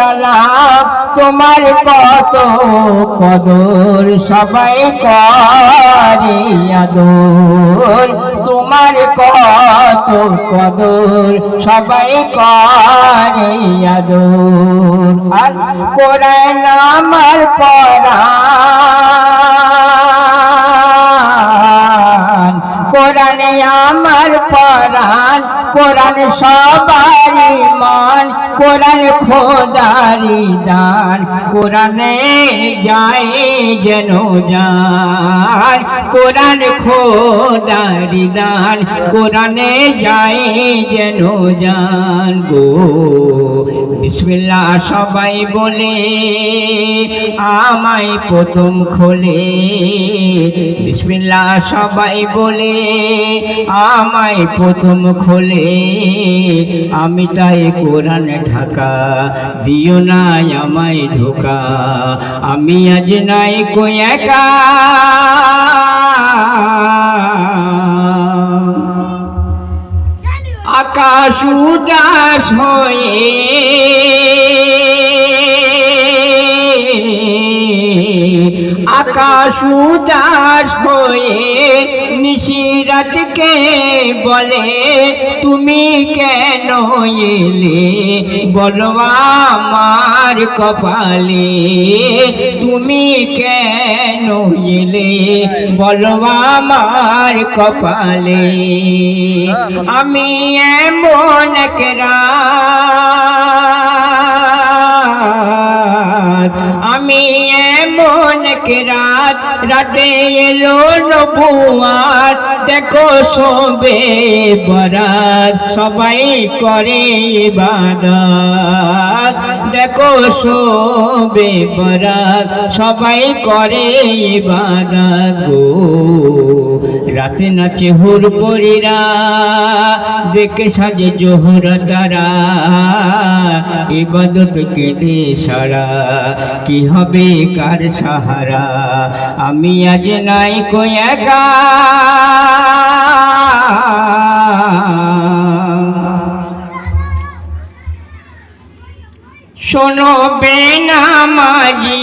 গোলাপ তোমার কত কদর? সবাই করে আদর। তোমার কত কদর? সবাই করে আদর। আর কোরআন আমার পরাণ কোরআন সবারই মান, কোরআন খোদারি দান। কোরআনে যায় যেন যান কোরআন খোদারি দান। কোরআনে যায় যেন যান গো। বিসমিল্লাহ সবাই বলে, আমায় প্রথম খোলে। বিসমিল্লাহ সবাই বলে, আমায় প্রথম খোলে। আমি তাই কোরআন ঢাকা, দিও নাই আমায় ধোকা। আমি আজ নাই কই আকাশ উদাস হয়ে আকাশ উদাস হয়ে নিশিরাতকে বলে তুমি কেন এলে? বলো আমার কপালে। তুমি কেন এলে? বলো আমার কপালে। আমি এমন এক আমি এক রাত এলো নবুয়ার। দেখো শোবে বরাত, সবাই করে ইবাদত। দেখো শোবে বরাত, সবাই করে ইবাদত গো। রাতে নাচে হুর পরিরা, দেখে সাজে জোহর তারা। ইবাদত কেঁদে সারা, কি হবে কার সাহারা? আমি আজ নাই কই একা। শোনো বেনামাজি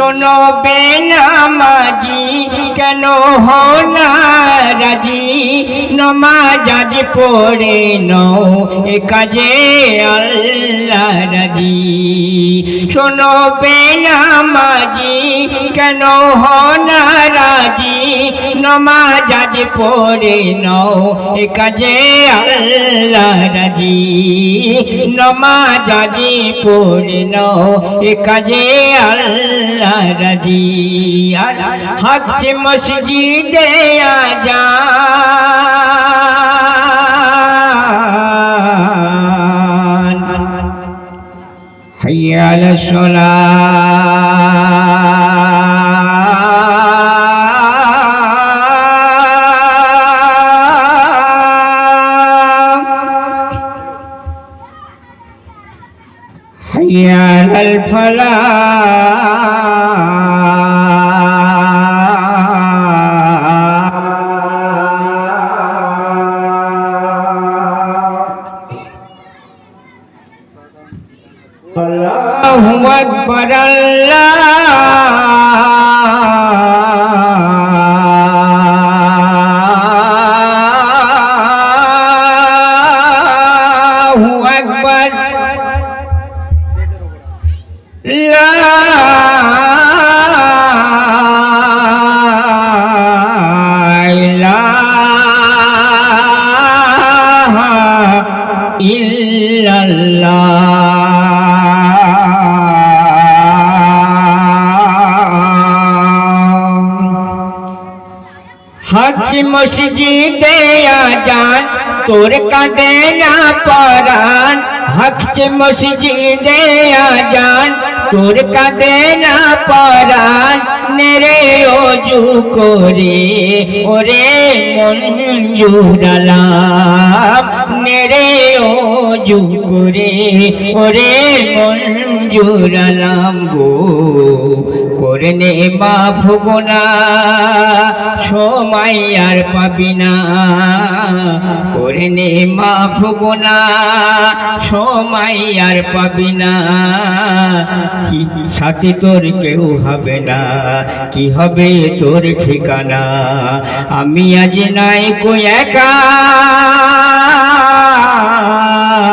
শোনো বেনামাজি কেন হো না রাজি? নমাজ আজ পড়ে নও, এ কাজে আল্লাহ রাজি। শোনো বেনামাজি কেন হো না রাজি? নমাজ আজ পড়ে নও, এ কাজে আল্লাহ রাজি। নমাজ পড়ে নও, এ কাজে আল্লাহ اللہ رضی حق سے مسجد آجا على الصلاة حي على الفلاح Yeah. হজ মসজিদে আজান তোর কাঁদে না পরান হজ মসজিদে আজান তোর কাঁদে না পরান নেরে অজু করে, ওরে মঞ্জুরালাম করে ওরে মঞ্জুরালাম গো। করে নে মা ফুগোনা সময় আর পাবি না। করে নে মা ফুগোনা সময় আর পাবি না। কি সাথে তোর কেউ হবে না, কি হবে তোর ঠিকানা? আমি আজ নাই কো একা।